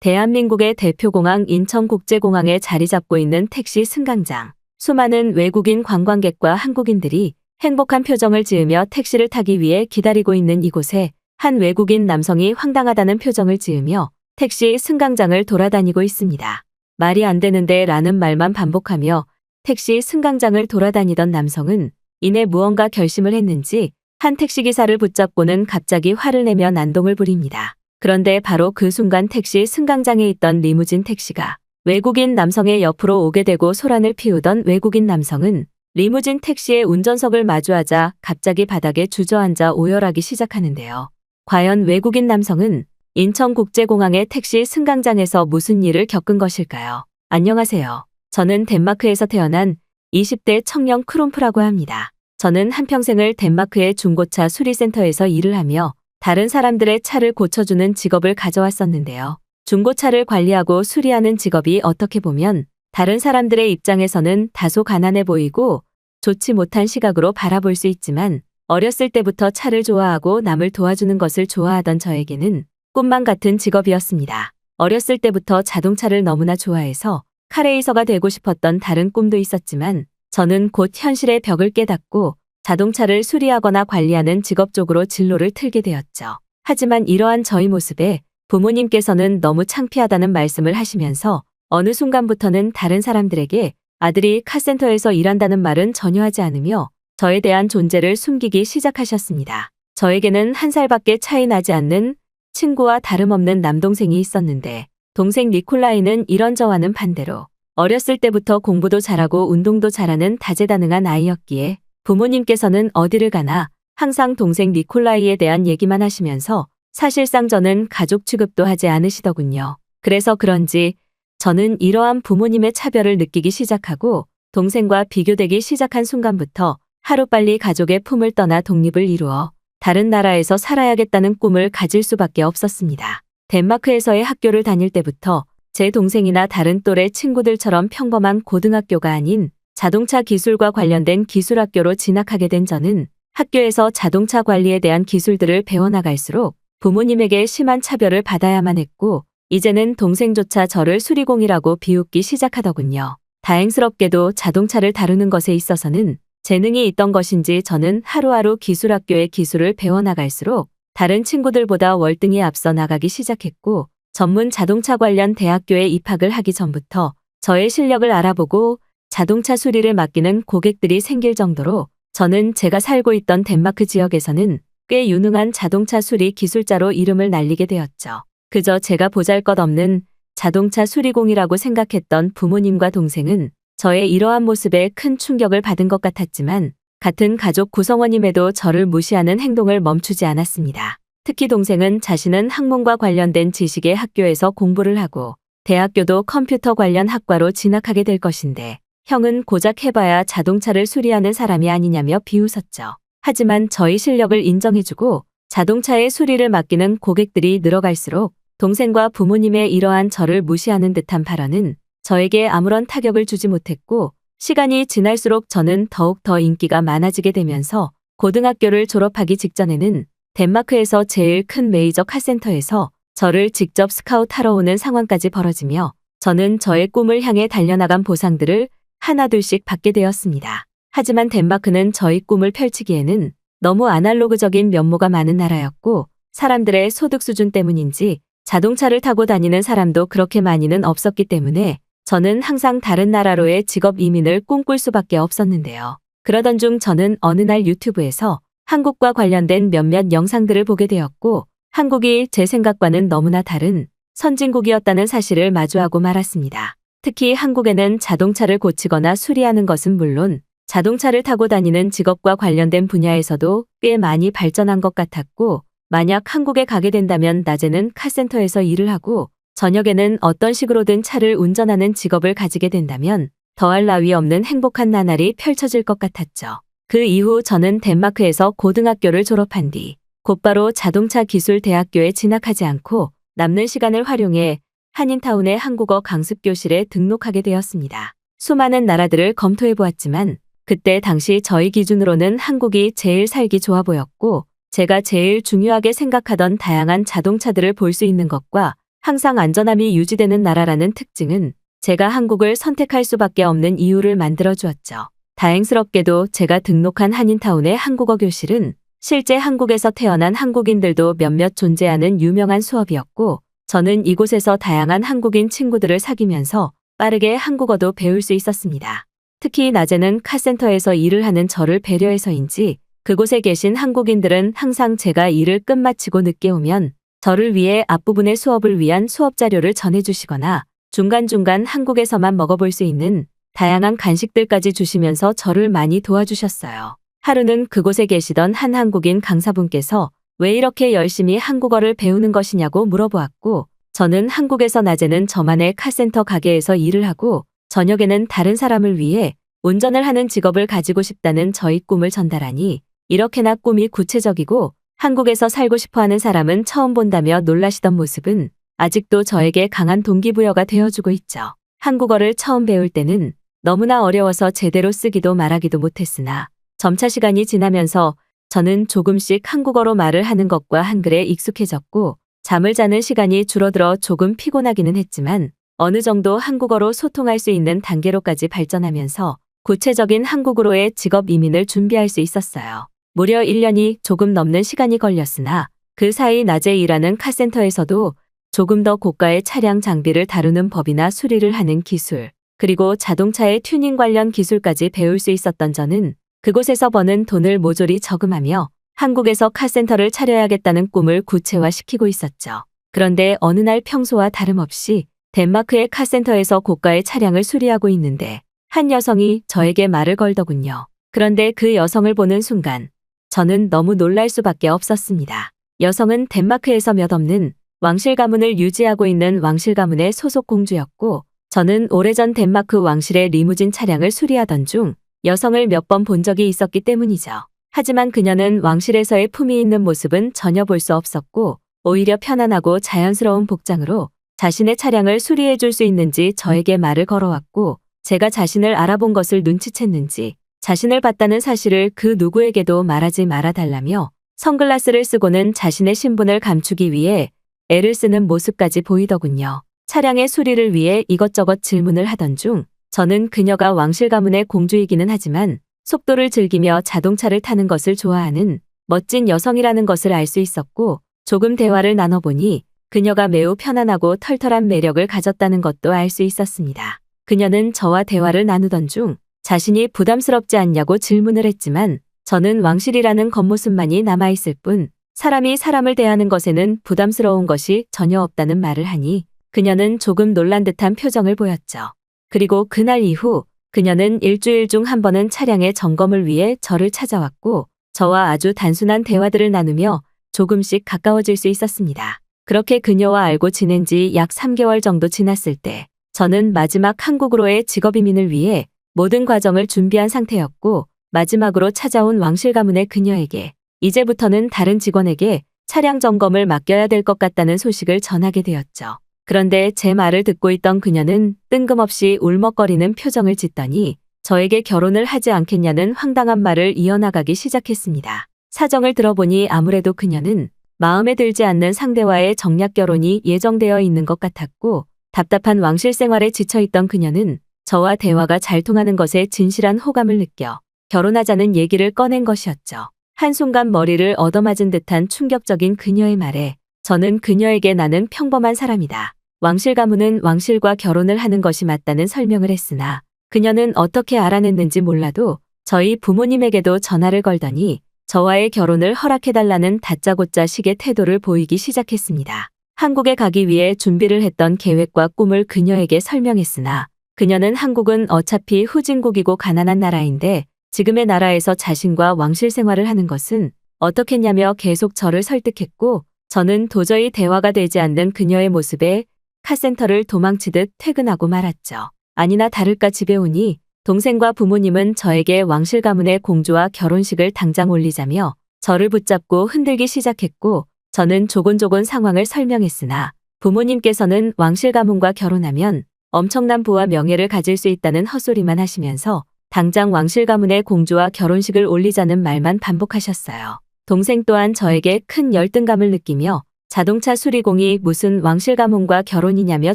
대한민국의 대표공항 인천국제공항에 자리 잡고 있는 택시 승강장. 수많은 외국인 관광객과 한국인들이 행복한 표정을 지으며 택시를 타기 위해 기다리고 있는 이곳에 한 외국인 남성이 황당하다는 표정을 지으며 택시 승강장을 돌아다니고 있습니다. 말이 안 되는데 라는 말만 반복하며 택시 승강장을 돌아다니던 남성은 이내 무언가 결심을 했는지 한 택시기사를 붙잡고는 갑자기 화를 내며 난동을 부립니다. 그런데 바로 그 순간 택시 승강장에 있던 리무진 택시가 외국인 남성의 옆으로 오게 되고 소란을 피우던 외국인 남성은 리무진 택시의 운전석을 마주하자 갑자기 바닥에 주저앉아 오열하기 시작하는데요. 과연 외국인 남성은 인천국제공항의 택시 승강장에서 무슨 일을 겪은 것일까요? 안녕하세요. 저는 덴마크에서 태어난 20대 청년 크롬프라고 합니다. 저는 한평생을 덴마크의 중고차 수리센터에서 일을 하며 다른 사람들의 차를 고쳐주는 직업을 가져왔었는데요. 중고차를 관리하고 수리하는 직업이 어떻게 보면 다른 사람들의 입장에서는 다소 가난해 보이고 좋지 못한 시각으로 바라볼 수 있지만 어렸을 때부터 차를 좋아하고 남을 도와주는 것을 좋아하던 저에게는 꿈만 같은 직업이었습니다. 어렸을 때부터 자동차를 너무나 좋아해서 카레이서가 되고 싶었던 다른 꿈도 있었지만 저는 곧 현실의 벽을 깨닫고 자동차를 수리하거나 관리하는 직업 쪽으로 진로를 틀게 되었죠. 하지만 이러한 저희 모습에 부모님께서는 너무 창피하다는 말씀을 하시면서 어느 순간부터는 다른 사람들에게 아들이 카센터에서 일한다는 말은 전혀 하지 않으며 저에 대한 존재를 숨기기 시작하셨습니다. 저에게는 한 살밖에 차이 나지 않는 친구와 다름없는 남동생이 있었는데 동생 니콜라이는 이런 저와는 반대로 어렸을 때부터 공부도 잘하고 운동도 잘하는 다재다능한 아이였기에 부모님께서는 어디를 가나 항상 동생 니콜라이에 대한 얘기만 하시면서 사실상 저는 가족 취급도 하지 않으시더군요. 그래서 그런지 저는 이러한 부모님의 차별을 느끼기 시작하고 동생과 비교되기 시작한 순간부터 하루빨리 가족의 품을 떠나 독립을 이루어 다른 나라에서 살아야겠다는 꿈을 가질 수밖에 없었습니다. 덴마크에서의 학교를 다닐 때부터 제 동생이나 다른 또래 친구들처럼 평범한 고등학교가 아닌 자동차 기술과 관련된 기술학교로 진학하게 된 저는 학교에서 자동차 관리에 대한 기술들을 배워나갈수록 부모님에게 심한 차별을 받아야만 했고 이제는 동생조차 저를 수리공이라고 비웃기 시작하더군요. 다행스럽게도 자동차를 다루는 것에 있어서는 재능이 있던 것인지 저는 하루하루 기술학교의 기술을 배워나갈수록 다른 친구들보다 월등히 앞서 나가기 시작했고 전문 자동차 관련 대학교에 입학을 하기 전부터 저의 실력을 알아보고 자동차 수리를 맡기는 고객들이 생길 정도로 저는 제가 살고 있던 덴마크 지역에서는 꽤 유능한 자동차 수리 기술자로 이름을 날리게 되었죠. 그저 제가 보잘 것 없는 자동차 수리공이라고 생각했던 부모님과 동생은 저의 이러한 모습에 큰 충격을 받은 것 같았지만 같은 가족 구성원임에도 저를 무시하는 행동을 멈추지 않았습니다. 특히 동생은 자신은 학문과 관련된 지식의 학교에서 공부를 하고 대학교도 컴퓨터 관련 학과로 진학하게 될 것인데 형은 고작 해봐야 자동차를 수리하는 사람이 아니냐며 비웃었죠. 하지만 저희 실력을 인정해주고 자동차의 수리를 맡기는 고객들이 늘어갈수록 동생과 부모님의 이러한 저를 무시하는 듯한 발언은 저에게 아무런 타격을 주지 못했고 시간이 지날수록 저는 더욱 더 인기가 많아지게 되면서 고등학교를 졸업하기 직전에는 덴마크에서 제일 큰 메이저 카센터에서 저를 직접 스카우트하러 오는 상황까지 벌어지며 저는 저의 꿈을 향해 달려나간 보상들을 하나둘씩 받게 되었습니다. 하지만 덴마크는 저희 꿈을 펼치기에는 너무 아날로그적인 면모가 많은 나라였고 사람들의 소득 수준 때문인지 자동차를 타고 다니는 사람도 그렇게 많이는 없었기 때문에 저는 항상 다른 나라로의 직업 이민을 꿈꿀 수밖에 없었는데요. 그러던 중 저는 어느 날 유튜브에서 한국과 관련된 몇몇 영상들을 보게 되었고 한국이 제 생각과는 너무나 다른 선진국이었다는 사실을 마주하고 말았습니다. 특히 한국에는 자동차를 고치거나 수리하는 것은 물론 자동차를 타고 다니는 직업과 관련된 분야에서도 꽤 많이 발전한 것 같았고 만약 한국에 가게 된다면 낮에는 카센터에서 일을 하고 저녁에는 어떤 식으로든 차를 운전하는 직업을 가지게 된다면 더할 나위 없는 행복한 나날이 펼쳐질 것 같았죠. 그 이후 저는 덴마크에서 고등학교를 졸업한 뒤 곧바로 자동차 기술 대학교에 진학하지 않고 남는 시간을 활용해 한인타운의 한국어 강습교실에 등록하게 되었습니다. 수많은 나라들을 검토해 보았지만 그때 당시 저희 기준으로는 한국이 제일 살기 좋아 보였고 제가 제일 중요하게 생각하던 다양한 자동차들을 볼 수 있는 것과 항상 안전함이 유지되는 나라라는 특징은 제가 한국을 선택할 수밖에 없는 이유를 만들어 주었죠. 다행스럽게도 제가 등록한 한인타운의 한국어 교실은 실제 한국에서 태어난 한국인들도 몇몇 존재하는 유명한 수업이었고 저는 이곳에서 다양한 한국인 친구들을 사귀면서 빠르게 한국어도 배울 수 있었습니다. 특히 낮에는 카센터에서 일을 하는 저를 배려해서인지 그곳에 계신 한국인들은 항상 제가 일을 끝마치고 늦게 오면 저를 위해 앞부분의 수업을 위한 수업 자료를 전해주시거나 중간중간 한국에서만 먹어볼 수 있는 다양한 간식들까지 주시면서 저를 많이 도와주셨어요. 하루는 그곳에 계시던 한 한국인 강사분께서 왜 이렇게 열심히 한국어를 배우는 것이냐고 물어보았고 저는 한국에서 낮에는 저만의 카센터 가게에서 일을 하고 저녁에는 다른 사람을 위해 운전을 하는 직업을 가지고 싶다는 저희 꿈을 전달하니 이렇게나 꿈이 구체적이고 한국에서 살고 싶어 하는 사람은 처음 본다며 놀라시던 모습은 아직도 저에게 강한 동기부여가 되어주고 있죠. 한국어를 처음 배울 때는 너무나 어려워서 제대로 쓰기도 말하기도 못했으나 점차 시간이 지나면서 저는 조금씩 한국어로 말을 하는 것과 한글에 익숙해졌고 잠을 자는 시간이 줄어들어 조금 피곤하기는 했지만 어느 정도 한국어로 소통할 수 있는 단계로까지 발전하면서 구체적인 한국으로의 직업 이민을 준비할 수 있었어요. 무려 1년이 조금 넘는 시간이 걸렸으나 그 사이 낮에 일하는 카센터에서도 조금 더 고가의 차량 장비를 다루는 법이나 수리를 하는 기술, 그리고 자동차의 튜닝 관련 기술까지 배울 수 있었던 저는 그곳에서 버는 돈을 모조리 저금하며 한국에서 카센터를 차려야겠다는 꿈을 구체화시키고 있었죠. 그런데 어느 날 평소와 다름없이 덴마크의 카센터에서 고가의 차량을 수리하고 있는데 한 여성이 저에게 말을 걸더군요. 그런데 그 여성을 보는 순간 저는 너무 놀랄 수밖에 없었습니다. 여성은 덴마크에서 몇 없는 왕실 가문을 유지하고 있는 왕실 가문의 소속 공주였고 저는 오래전 덴마크 왕실의 리무진 차량을 수리하던 중 여성을 몇 번 본 적이 있었기 때문이죠. 하지만 그녀는 왕실에서의 품위 있는 모습은 전혀 볼 수 없었고 오히려 편안하고 자연스러운 복장으로 자신의 차량을 수리해 줄 수 있는지 저에게 말을 걸어왔고 제가 자신을 알아본 것을 눈치챘는지 자신을 봤다는 사실을 그 누구에게도 말하지 말아달라며 선글라스를 쓰고는 자신의 신분을 감추기 위해 애를 쓰는 모습까지 보이더군요. 차량의 수리를 위해 이것저것 질문을 하던 중 저는 그녀가 왕실 가문의 공주이기는 하지만 속도를 즐기며 자동차를 타는 것을 좋아하는 멋진 여성이라는 것을 알 수 있었고 조금 대화를 나눠보니 그녀가 매우 편안하고 털털한 매력을 가졌다는 것도 알 수 있었습니다. 그녀는 저와 대화를 나누던 중 자신이 부담스럽지 않냐고 질문을 했지만 저는 왕실이라는 겉모습만이 남아있을 뿐 사람이 사람을 대하는 것에는 부담스러운 것이 전혀 없다는 말을 하니 그녀는 조금 놀란 듯한 표정을 보였죠. 그리고 그날 이후 그녀는 일주일 중 한 번은 차량의 점검을 위해 저를 찾아왔고 저와 아주 단순한 대화들을 나누며 조금씩 가까워질 수 있었습니다. 그렇게 그녀와 알고 지낸 지 약 3개월 정도 지났을 때 저는 마지막 한국으로의 직업 이민을 위해 모든 과정을 준비한 상태였고 마지막으로 찾아온 왕실 가문의 그녀에게 이제부터는 다른 직원에게 차량 점검을 맡겨야 될 것 같다는 소식을 전하게 되었죠. 그런데 제 말을 듣고 있던 그녀는 뜬금없이 울먹거리는 표정을 짓더니 저에게 결혼을 하지 않겠냐는 황당한 말을 이어나가기 시작했습니다. 사정을 들어보니 아무래도 그녀는 마음에 들지 않는 상대와의 정략 결혼이 예정되어 있는 것 같았고 답답한 왕실 생활에 지쳐있던 그녀는 저와 대화가 잘 통하는 것에 진실한 호감을 느껴 결혼하자는 얘기를 꺼낸 것이었죠. 한순간 머리를 얻어맞은 듯한 충격적인 그녀의 말에 저는 그녀에게 나는 평범한 사람이다. 왕실 가문은 왕실과 결혼을 하는 것이 맞다는 설명을 했으나 그녀는 어떻게 알아냈는지 몰라도 저희 부모님에게도 전화를 걸더니 저와의 결혼을 허락해달라는 다짜고짜 식의 태도를 보이기 시작했습니다. 한국에 가기 위해 준비를 했던 계획과 꿈을 그녀에게 설명했으나 그녀는 한국은 어차피 후진국이고 가난한 나라인데 지금의 나라에서 자신과 왕실 생활을 하는 것은 어떻겠냐며 계속 저를 설득했고 저는 도저히 대화가 되지 않는 그녀의 모습에 카센터를 도망치듯 퇴근하고 말았죠. 아니나 다를까 집에 오니 동생과 부모님은 저에게 왕실 가문의 공주와 결혼식을 당장 올리자며 저를 붙잡고 흔들기 시작했고 저는 조곤조곤 상황을 설명했으나 부모님께서는 왕실 가문과 결혼하면 엄청난 부와 명예를 가질 수 있다는 헛소리만 하시면서 당장 왕실 가문의 공주와 결혼식을 올리자는 말만 반복하셨어요. 동생 또한 저에게 큰 열등감을 느끼며 자동차 수리공이 무슨 왕실 가문과 결혼이냐며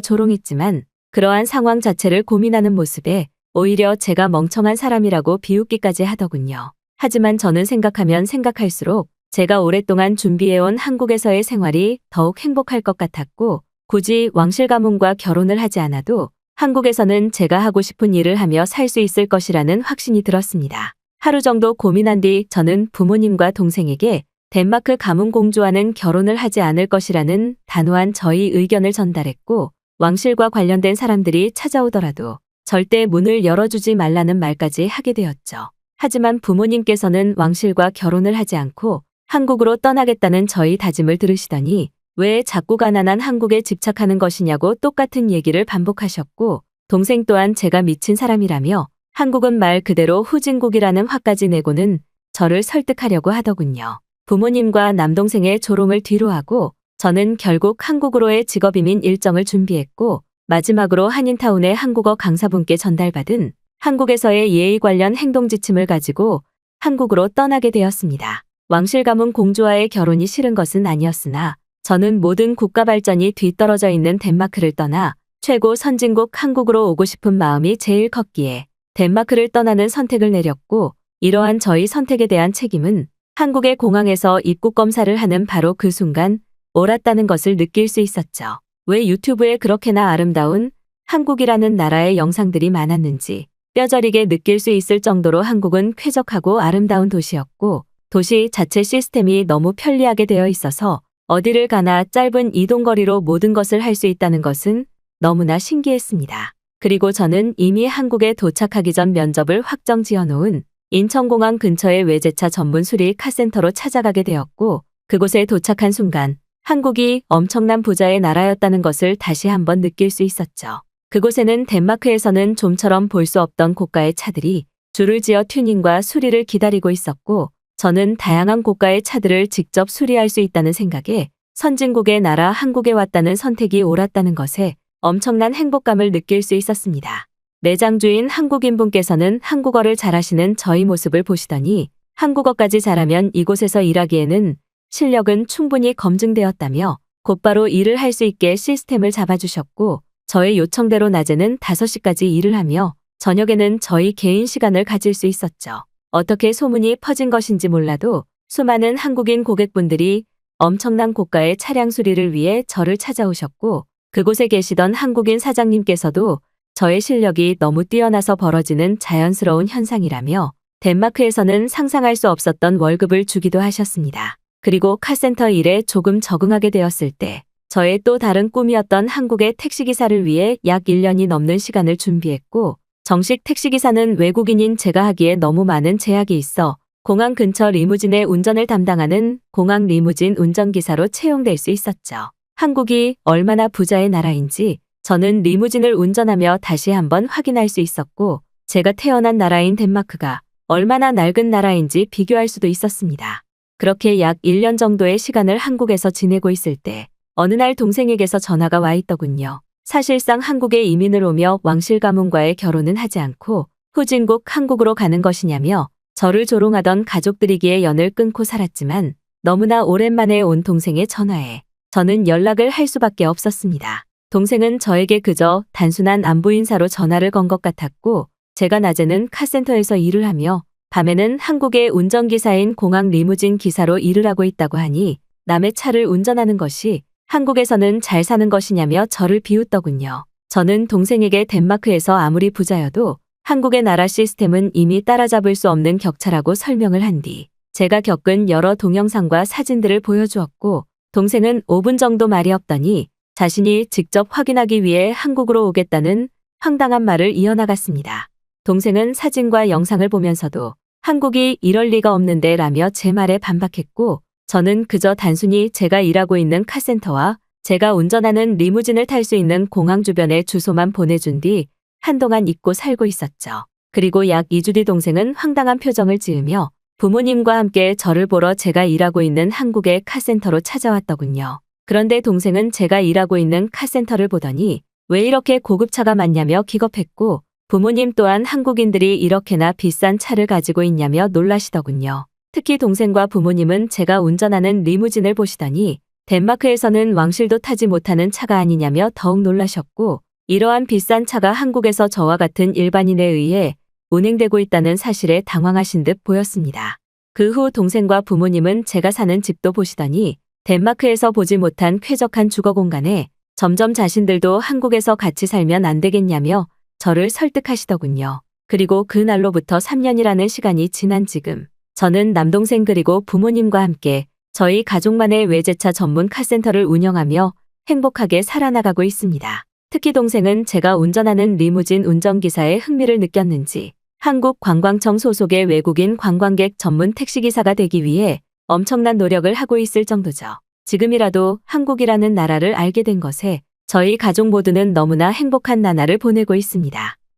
조롱했지만 그러한 상황 자체를 고민하는 모습에 오히려 제가 멍청한 사람이라고 비웃기까지 하더군요. 하지만 저는 생각하면 생각할수록 제가 오랫동안 준비해온 한국에서의 생활이 더욱 행복할 것 같았고 굳이 왕실 가문과 결혼을 하지 않아도 한국에서는 제가 하고 싶은 일을 하며 살 수 있을 것이라는 확신이 들었습니다. 하루 정도 고민한 뒤 저는 부모님과 동생에게 덴마크 가문 공주와는 결혼을 하지 않을 것이라는 단호한 저희 의견을 전달했고 왕실과 관련된 사람들이 찾아오더라도 절대 문을 열어주지 말라는 말까지 하게 되었죠. 하지만 부모님께서는 왕실과 결혼을 하지 않고 한국으로 떠나겠다는 저희 다짐을 들으시더니 왜 자꾸 가난한 한국에 집착하는 것이냐고 똑같은 얘기를 반복하셨고 동생 또한 제가 미친 사람이라며 한국은 말 그대로 후진국이라는 화까지 내고는 저를 설득하려고 하더군요. 부모님과 남동생의 조롱을 뒤로하고 저는 결국 한국으로의 직업이민 일정을 준비했고 마지막으로 한인타운의 한국어 강사분께 전달받은 한국에서의 예의 관련 행동 지침을 가지고 한국으로 떠나게 되었습니다. 왕실 가문 공주와의 결혼이 싫은 것은 아니었으나 저는 모든 국가 발전이 뒤떨어져 있는 덴마크를 떠나 최고 선진국 한국으로 오고 싶은 마음이 제일 컸기에 덴마크를 떠나는 선택을 내렸고 이러한 저희 선택에 대한 책임은 한국의 공항에서 입국 검사를 하는 바로 그 순간 옳았다는 것을 느낄 수 있었죠. 왜 유튜브에 그렇게나 아름다운 한국이라는 나라의 영상들이 많았는지 뼈저리게 느낄 수 있을 정도로 한국은 쾌적하고 아름다운 도시였고 도시 자체 시스템이 너무 편리하게 되어 있어서 어디를 가나 짧은 이동거리로 모든 것을 할 수 있다는 것은 너무나 신기했습니다. 그리고 저는 이미 한국에 도착하기 전 면접을 확정 지어 놓은 인천공항 근처의 외제차 전문 수리 카센터로 찾아가게 되었고 그곳에 도착한 순간 한국이 엄청난 부자의 나라였다는 것을 다시 한번 느낄 수 있었죠. 그곳에는 덴마크에서는 좀처럼 볼 수 없던 고가의 차들이 줄을 지어 튜닝과 수리를 기다리고 있었고 저는 다양한 고가의 차들을 직접 수리할 수 있다는 생각에 선진국의 나라 한국에 왔다는 선택이 옳았다는 것에 엄청난 행복감을 느낄 수 있었습니다. 매장 주인 한국인분께서는 한국어를 잘하시는 저희 모습을 보시더니 한국어까지 잘하면 이곳에서 일하기에는 실력은 충분히 검증되었다며 곧바로 일을 할 수 있게 시스템을 잡아주셨고 저의 요청대로 낮에는 5시까지 일을 하며 저녁에는 저희 개인 시간을 가질 수 있었죠. 어떻게 소문이 퍼진 것인지 몰라도 수많은 한국인 고객분들이 엄청난 고가의 차량 수리를 위해 저를 찾아오셨고 그곳에 계시던 한국인 사장님께서도 저의 실력이 너무 뛰어나서 벌어지는 자연스러운 현상이라며 덴마크에서는 상상할 수 없었던 월급을 주기도 하셨습니다. 그리고 카센터 일에 조금 적응하게 되었을 때 저의 또 다른 꿈이었던 한국의 택시기사를 위해 약 1년이 넘는 시간을 준비했고 정식 택시기사는 외국인인 제가 하기에 너무 많은 제약이 있어 공항 근처 리무진의 운전을 담당하는 공항 리무진 운전기사로 채용될 수 있었죠. 한국이 얼마나 부자의 나라인지 저는 리무진을 운전하며 다시 한번 확인할 수 있었고 제가 태어난 나라인 덴마크가 얼마나 낡은 나라인지 비교할 수도 있었습니다. 그렇게 약 1년 정도의 시간을 한국에서 지내고 있을 때 어느 날 동생에게서 전화가 와 있더군요. 사실상 한국에 이민을 오며 왕실 가문과의 결혼은 하지 않고 후진국 한국으로 가는 것이냐며 저를 조롱하던 가족들이기에 연을 끊고 살았지만 너무나 오랜만에 온 동생의 전화에 저는 연락을 할 수밖에 없었습니다. 동생은 저에게 그저 단순한 안부 인사로 전화를 건 것 같았고 제가 낮에는 카센터에서 일을 하며 밤에는 한국의 운전기사인 공항 리무진 기사로 일을 하고 있다고 하니 남의 차를 운전하는 것이 한국에서는 잘 사는 것이냐며 저를 비웃더군요. 저는 동생에게 덴마크에서 아무리 부자여도 한국의 나라 시스템은 이미 따라잡을 수 없는 격차라고 설명을 한 뒤 제가 겪은 여러 동영상과 사진들을 보여주었고 동생은 5분 정도 말이 없더니 자신이 직접 확인하기 위해 한국으로 오겠다는 황당한 말을 이어나갔습니다. 동생은 사진과 영상을 보면서도 한국이 이럴 리가 없는데 라며 제 말에 반박했고 저는 그저 단순히 제가 일하고 있는 카센터와 제가 운전하는 리무진을 탈 수 있는 공항 주변의 주소만 보내준 뒤 한동안 잊고 살고 있었죠. 그리고 약 2주 뒤 동생은 황당한 표정을 지으며 부모님과 함께 저를 보러 제가 일하고 있는 한국의 카센터로 찾아왔더군요. 그런데 동생은 제가 일하고 있는 카센터를 보더니 왜 이렇게 고급차가 많냐며 기겁했고 부모님 또한 한국인들이 이렇게나 비싼 차를 가지고 있냐며 놀라시더군요. 특히 동생과 부모님은 제가 운전하는 리무진을 보시더니 덴마크에서는 왕실도 타지 못하는 차가 아니냐며 더욱 놀라셨고 이러한 비싼 차가 한국에서 저와 같은 일반인에 의해 운행되고 있다는 사실에 당황하신 듯 보였습니다. 그 후 동생과 부모님은 제가 사는 집도 보시더니 덴마크에서 보지 못한 쾌적한 주거 공간에 점점 자신들도 한국에서 같이 살면 안 되겠냐며 저를 설득하시더군요. 그리고 그 날로부터 3년이라는 시간이 지난 지금 저는 남동생 그리고 부모님과 함께 저희 가족만의 외제차 전문 카센터를 운영하며 행복하게 살아나가고 있습니다. 특히 동생은 제가 운전하는 리무진 운전기사에 흥미를 느꼈는지 한국 관광청 소속의 외국인 관광객 전문 택시기사가 되기 위해 엄청난 노력을 하고 있을 정도죠. 지금이라도 한국이라는 나라를 알게 된 것에 저희 가족 모두는 너무나 행복한 나날을 보내고 있습니다.